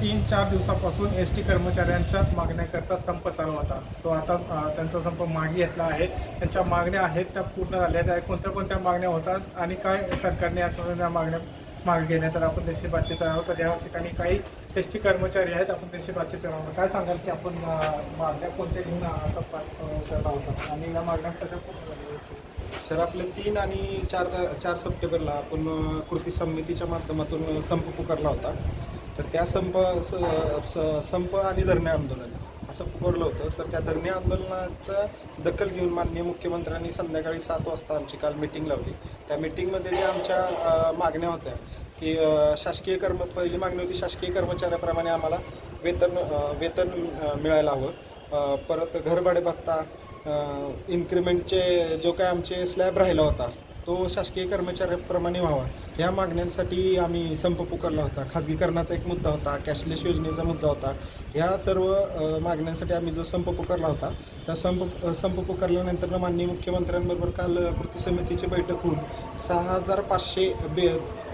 तीन चार दिवसापासून एस टी कर्मचाऱ्यांच्या मागण्याकरता संप चालू होता. तो आता त्यांचा संप मागे घेतला आहे. त्यांच्या मागण्या आहेत त्या पूर्ण झाल्या त्या कोणत्या कोणत्या मागण्या होतात आणि काय सरकारने या मागण्या मागे घेण्यात तर आपण त्याची बातचीत आहोत. तर या ठिकाणी काही एस टी कर्मचारी आहेत आपण त्याची बातचीत करणार काय सांगाल की आपण मागण्या कोणत्या घेऊन आता करत आहोत? आणि या मागण्या कशा पूर्ण सर आपले तीन आणि चार चार सप्टेंबरला आपण कृती समितीच्या माध्यमातून संप पुकारला होता. तर त्या संप स- संप आणि धरणे आंदोलन असं पुकारलं होतं. तर त्या धरणे आंदोलनाचं दखल घेऊन माननीय मुख्यमंत्र्यांनी संध्याकाळी सात वाजता आमची काल मिटिंग लावली. त्या मिटिंगमध्ये ज्या आमच्या मागण्या होत्या की शासकीय कर्म पहिली मागणी होती शासकीय कर्मचाऱ्याप्रमाणे आम्हाला वेतन वेतन मिळायला हवं. परत घरभाडे भत्ता इन्क्रिमेंटचे जो काय आमचे स्लॅब राहिला होता तो शासकीय कर्मचाऱ्याप्रमाणे व्हावा. या मागण्यांसाठी आम्ही संप पुकारला होता. खाजगीकरणाचा एक मुद्दा होता कॅशलेस योजनेचा मुद्दा होता. या सर्व मागण्यांसाठी आम्ही जो संप पुकारला होता त्या संप संप पुकारल्यानंतर माननीय मुख्यमंत्र्यांबरोबर काल कृती समितीची बैठक होऊन सहा हजार पाचशे बे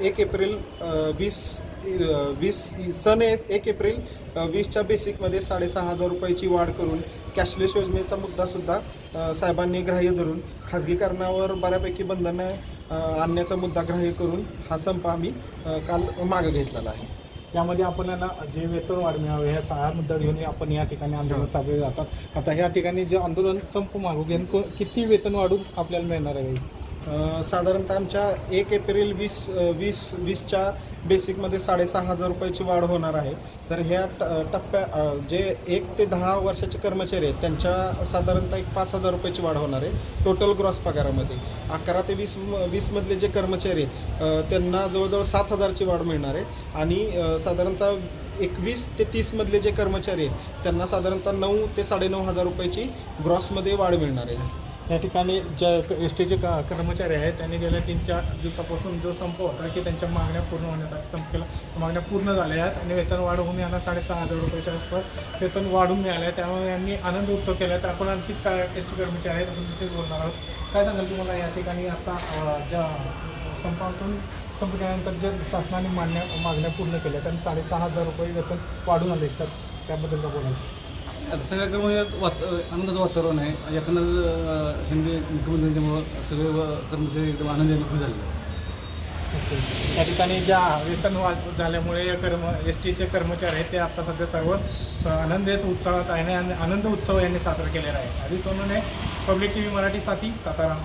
एक एप्रिल वीस वीस सन एक एक एप्रिल वीसच्या बेसिकमध्ये साडेसहा हजार रुपयाची वाढ करून कॅशलेस योजनेचा मुद्दासुद्धा साहेबांनी ग्राह्य धरून खाजगीकरणावर बऱ्यापैकी बंधनं आणण्याचा मुद्दा ग्राह्य करून हा संप आम्ही काल मागे घेतलेला आहे. यामध्ये आपण ना जे वेतन वाढ मिळावे ह्या सहा मुद्दा घेऊन आपण या ठिकाणी आंदोलन चालवले जातात. आता ह्या ठिकाणी जे आंदोलन संप मागू घेऊन किती वेतन वाढून आपल्याला मिळणार आहे? साधारणतः आमच्या एक एप्रिल वीस वीस वीसच्या बेसिकमध्ये साडेसहा हजार रुपयाची वाढ होणार आहे. तर ह्या ट टप्प्या जे एक ते दहा वर्षाचे कर्मचारी आहेत त्यांच्या साधारणतः एक पाच हजार रुपयाची वाढ होणार आहे टोटल ग्रॉस पगारामध्ये. अकरा ते वीस म- वीसमधले जे कर्मचारी आहेत त्यांना जवळजवळ सात हजारची वाढ मिळणार आहे. आणि साधारणतः एकवीस ते तीसमधले जे कर्मचारी आहेत त्यांना साधारणतः नऊ ते साडेनऊ हजार रुपयाची ग्रॉसमध्ये वाढ मिळणार आहे. या ठिकाणी ज्या एस टीचे का कर्मचारी आहेत त्यांनी गेल्या तीन चार दिवसापासून जो संप होता की त्यांच्या मागण्या पूर्ण होण्यासाठी संप केला. मागण्या पूर्ण झाल्या आहेत आणि वेतन वाढवून यांना साडेसहा हजार रुपयाच्या आसपास वेतन वाढून मिळालं आहे. त्यामुळे यांनी आनंद उत्सव केला आहे. तर आपण आणखी काय एस टी कर्मचारी आहेत आपण विषयी बोलणार आहोत. काय सांगाल तुम्हाला? या ठिकाणी आता ज्या संपातून संप केल्यानंतर जे शासनाने मागण्या मागण्या पूर्ण केल्या त्यांनी साडेसहा हजार रुपये वेतन वाढून आले तर त्याबद्दल काय बोलायचं आता सगळ्या कर्मचारी वात आनंदाचं वातावरण आहे. एकंदर शिंदे मुख्यमंत्र्यांच्यामुळं सगळे व- कर्मचारी एकदम आनंदाने खुश झाले. त्या ठिकाणी ज्या वेतन वाढ झाल्यामुळे या कर्म एस टीचे कर्मचारी आहेत ते आता सध्या सर्व अ, आनंदित उत्साहात आहे आणि आनंद उत्सव यांनी साजरा केलेला आहे. आधी सोनूने पब्लिक टी व्ही मराठीसाठी सातारा.